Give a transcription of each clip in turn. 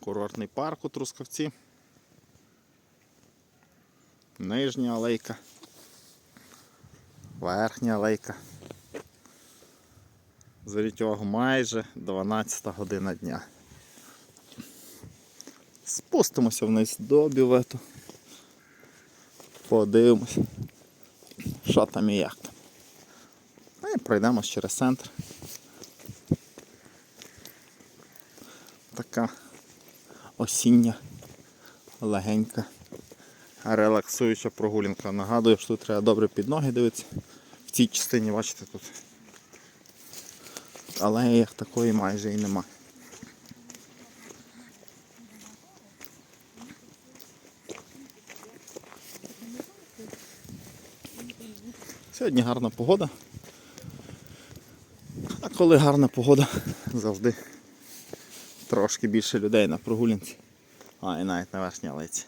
Курортний парк у Трускавці. Нижня алейка. Верхня алейка. Зверніть увагу, майже 12 година дня. Спустимося вниз до бювету. Подивимося, що там і як там. Ну і пройдемо через центр. Така осіння, легенька, релаксуюча прогулянка. Нагадую, що тут треба добре під ноги дивитися. В цій частині, бачите, тут. Але як такої майже і нема. Сьогодні гарна погода. А коли гарна погода, завжди трошки більше людей на прогулянці. А, і навіть на верхній алейці.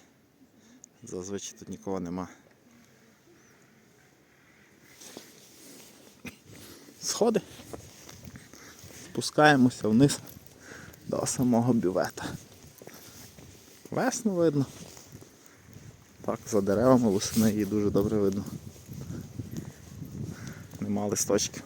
Зазвичай тут нікого нема. Сходи. Спускаємося вниз до самого бювета. Весну видно. Так, за деревами восени її дуже добре видно. Нема листочків.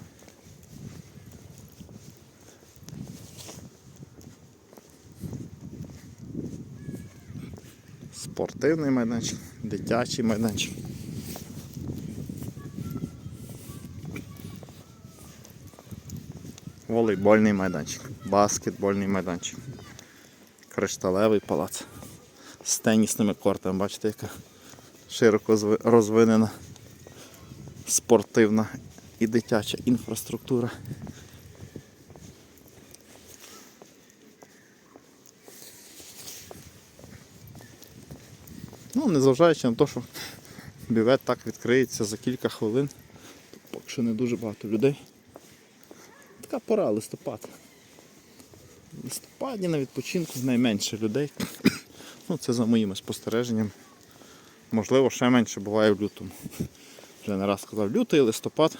Спортивний майданчик, дитячий майданчик. Волейбольний майданчик, баскетбольний майданчик, кришталевий палац з тенісними кортами. Бачите, яка широко розвинена спортивна і дитяча інфраструктура. Ну, незважаючи на те, що бювет так відкриється за кілька хвилин, то поки що не дуже багато людей. Така пора листопад. В листопаді на відпочинку найменше людей. Ну, це за моїми спостереженнями. Можливо, ще менше буває в лютому. Вже не раз сказав, лютий листопад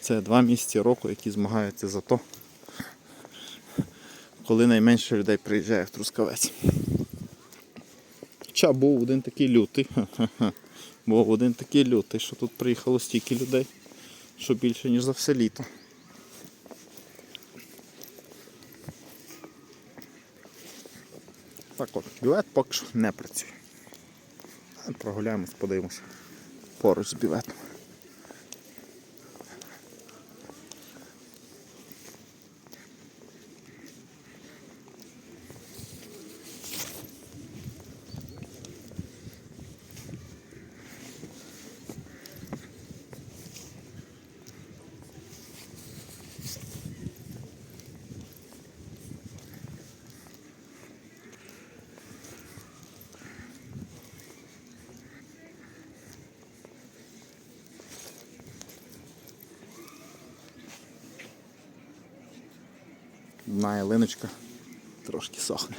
це два місяці року, які змагаються за то, коли найменше людей приїжджає в Трускавець. Хоча був один такий лютий. ха-ха-ха, Був один такий лютий, що тут приїхало стільки людей, що більше, ніж за все літо. Так от, бювет поки що не працює. Прогуляємось, подивимося поруч з бюветом. Одна ялиночка трошки сохне.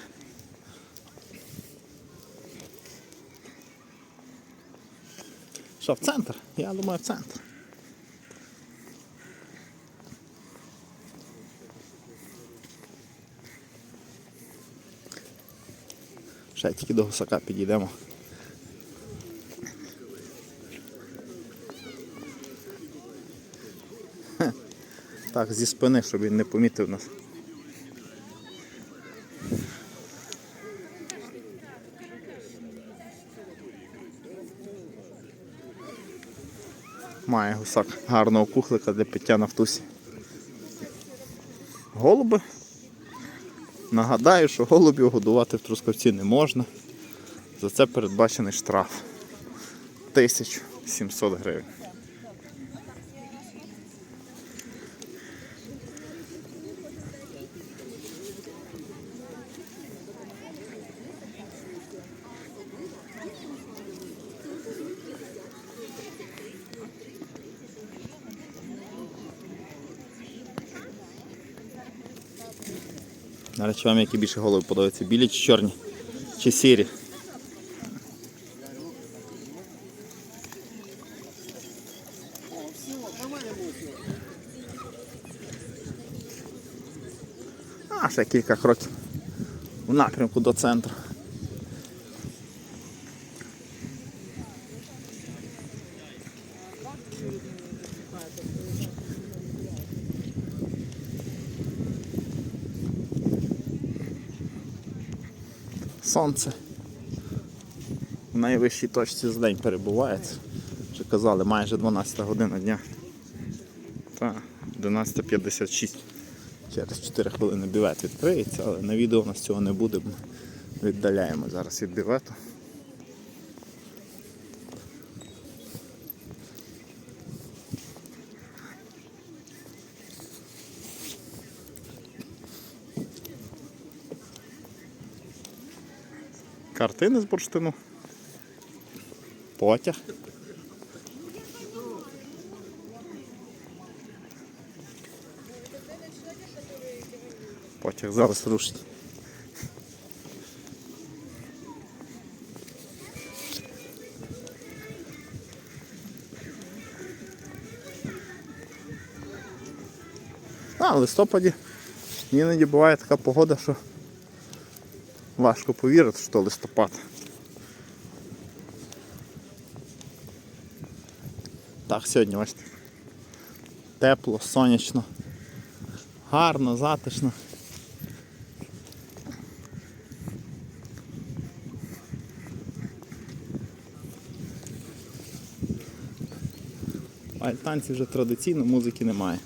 Що, в центр? Я думаю, в центр. Ще тільки до гусака підійдемо. Так, зі спини, щоб він не помітив нас. Має гусак гарного кухлика для пиття на втусі. Голуби. Нагадаю, що голубів годувати в Трускавці не можна. За це передбачений штраф 1700 гривень. Речі, вам які більше голови подобаються? Білі чи чорні? Чи сірі? А, ще кілька кроків в напрямку до центру. Сонце в найвищій точці за день перебувається. Вже казали, майже 12 година дня. Та 11.56. Через 4 хвилини бівет відкриється, але на відео у нас цього не буде. Віддаляємо зараз від бівету. Картини з бурштину. Потяг. Потяг зараз рушить. А, в листопаді іноді буває така погода, що важко повірити, що листопад. Так, сьогодні бачите. Тепло, сонячно, гарно, затишно. А танці вже традиційно, музики немає.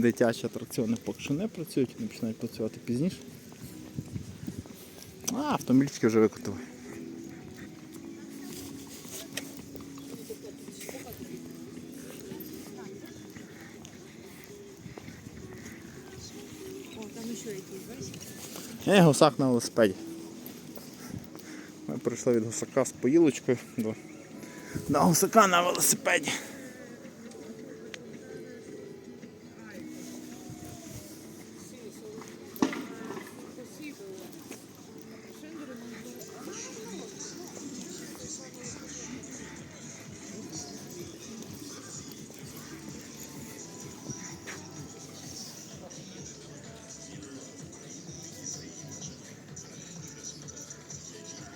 Дитячі атракціони поки що не працюють, вони починають працювати пізніше. А, автомобільські вже викотили. Е, гусак на велосипеді. Ми прийшли від гусака з поїлочкою до, до гусака на велосипеді.